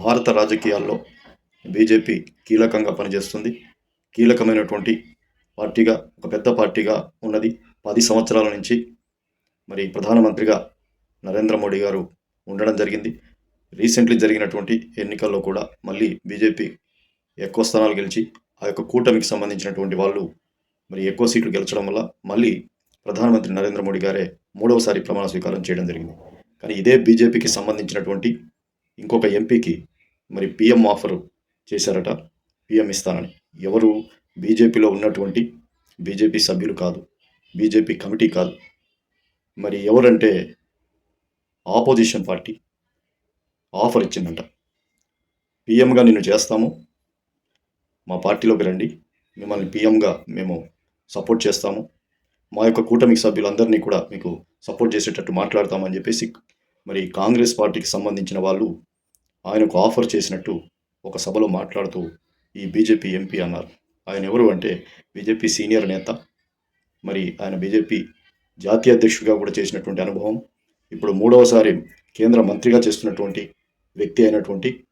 భారత రాజకీయాల్లో బీజేపీ కీలకంగా పనిచేస్తుంది. కీలకమైనటువంటి పార్టీగా ఒక పెద్ద పార్టీగా ఉన్నది. పది సంవత్సరాల నుంచి మరి ప్రధానమంత్రిగా నరేంద్ర మోడీ గారు ఉండడం జరిగింది. రీసెంట్లీ జరిగినటువంటి ఎన్నికల్లో కూడా మళ్ళీ బీజేపీ ఎక్కువ స్థానాలు గెలిచి ఆ యొక్క కూటమికి సంబంధించినటువంటి వాళ్ళు మరి ఎక్కువ సీట్లు గెలిచడం వల్ల మళ్ళీ ప్రధానమంత్రి నరేంద్ర మోడీ గారే మూడవసారి ప్రమాణ స్వీకారం చేయడం జరిగింది. కానీ ఇదే బీజేపీకి సంబంధించినటువంటి ఇంకొక ఎంపీకి మరి పిఎం ఆఫర్ చేశారట. పిఎం ఇస్తానని. ఎవరు బీజేపీలో ఉన్నటువంటి బీజేపీ సభ్యులు కాదు. బీజేపీ కమిటీ కాదు. మరి ఎవరంటే ఆపోజిషన్ పార్టీ ఆఫర్ ఇచ్చిందంట. పిఎంగా నిన్ను చేస్తాము. మా పార్టీలోకి రండి. మిమ్మల్ని పిఎంగా మేము సపోర్ట్ చేస్తాము. మా యొక్క కూటమికి సభ్యులందరినీ కూడా మీకు సపోర్ట్ చేసేటట్టు మాట్లాడతామని చెప్పేసి మరి కాంగ్రెస్ పార్టీకి సంబంధించిన వాళ్ళు ఆయనకు ఆఫర్ చేసినట్టు ఒక సభలో మాట్లాడుతూ ఈ బీజేపీ ఎంపీ అన్నారు. ఆయన ఎవరు అంటే బీజేపీ సీనియర్ నేత మరి ఆయన బీజేపీ జాతీయ అధ్యక్షుడిగా కూడా చేసినటువంటి అనుభవం ఇప్పుడు మూడవసారి కేంద్ర మంత్రిగా చేస్తున్నటువంటి వ్యక్తి అయినటువంటి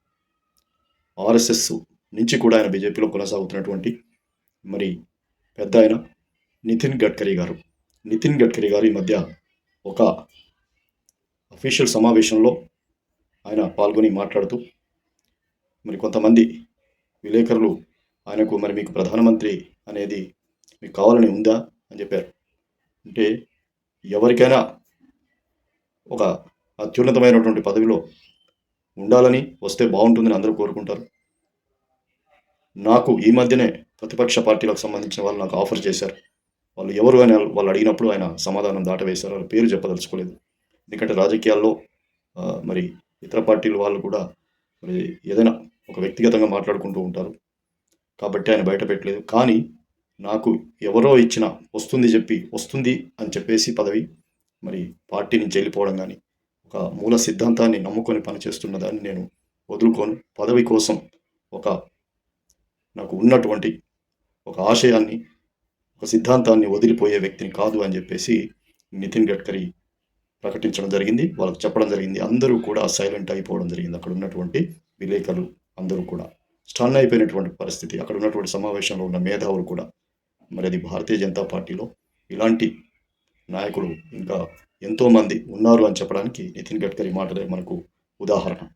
ఆర్ఎస్ఎస్ నుంచి కూడా ఆయన బీజేపీలో కొనసాగుతున్నటువంటి మరి పెద్ద ఆయన నితిన్ గడ్కరీ గారు. నితిన్ గడ్కరీ గారు ఈ మధ్య ఒక అఫీషియల్ సమావేశంలో ఆయన పాల్గొని మాట్లాడుతూ మరి కొంతమంది విలేకరులు ఆయనకు మరి మీకు ప్రధానమంత్రి అనేది మీకు కావాలని ఉందా? అని చెప్పారు. అంటే ఎవరికైనా ఒక అత్యున్నతమైనటువంటి పదవిలో ఉండాలని వస్తే బాగుంటుందని అందరూ కోరుకుంటారు. నాకు ఈ మధ్యనే ప్రతిపక్ష పార్టీలకు సంబంధించిన వాళ్ళు నాకు ఆఫర్ చేశారు. వాళ్ళు ఎవరు అని వాళ్ళు అడిగినప్పుడు ఆయన సమాధానం దాటవేశారు. వాళ్ళ పేరు చెప్పదలుచుకోలేదు. ఎందుకంటే రాజకీయాల్లో మరి ఇతర పార్టీల వాళ్ళు కూడా మరి ఏదైనా ఒక వ్యక్తిగతంగా మాట్లాడుకుంటూ ఉంటారు. కాబట్టి ఆయన బయట పెట్టలేదు కానీ నాకు ఎవరో ఇచ్చిన వస్తుంది చెప్పి వస్తుంది అని చెప్పేసి పదవి మరి పార్టీ నుంచి వెళ్ళిపోవడం కానీ ఒక మూల సిద్ధాంతాన్ని నమ్ముకొని పనిచేస్తున్న దాన్ని నేను వదులుకోను. పదవి కోసం ఒక నాకు ఉన్నటువంటి ఒక ఆశయాన్ని ఒక సిద్ధాంతాన్ని వదిలిపోయే వ్యక్తిని కాదు అని చెప్పేసి నితిన్ గడ్కరీ ప్రకటించడం జరిగింది. వాళ్ళకి చెప్పడం జరిగింది. అందరూ కూడా సైలెంట్ అయిపోవడం జరిగింది. అక్కడ ఉన్నటువంటి విలేకరులు అందరూ కూడా. స్టన్ అయిపోయినటువంటి పరిస్థితి. అక్కడ ఉన్నటువంటి సమావేశంలో ఉన్న మేధావులు కూడా. మరి అది భారతీయ జనతా పార్టీలో ఇలాంటి నాయకులు ఇంకా ఎంతోమంది ఉన్నారు అని చెప్పడానికి నితిన్ గడ్కరీ మాటలే మనకు ఉదాహరణ.